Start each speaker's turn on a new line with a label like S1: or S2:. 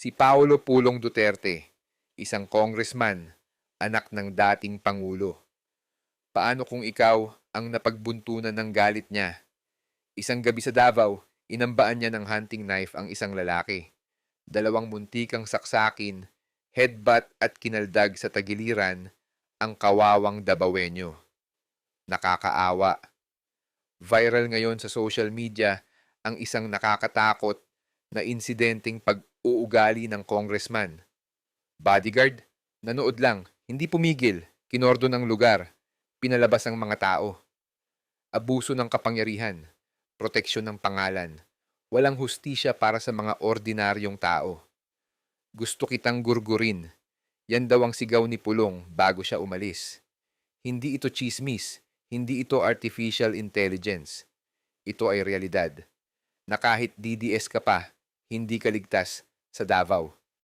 S1: Si Paolo Pulong Duterte, isang congressman, anak ng dating Pangulo. Paano kung ikaw ang napagbuntunan ng galit niya? Isang gabi sa Davao, inambaan niya ng hunting knife ang isang lalaki. Dalawang muntikang saksakin, headbutt at kinaldag sa tagiliran ang kawawang dabawenyo. Nakakaawa. Viral ngayon sa social media ang isang nakakatakot na insidenteng pag-uugali ng congressman. Bodyguard, nanood lang, hindi pumigil, kinordon ang lugar, pinalabas ang mga tao. Abuso ng kapangyarihan, proteksyon ng pangalan, walang hustisya para sa mga ordinaryong tao. Gusto kitang gurgurin, yan daw ang sigaw ni Pulong bago siya umalis. Hindi ito chismis, hindi ito artificial intelligence. Ito ay realidad. Na kahit DDS ka pa, hindi ka ligtas sa Davao.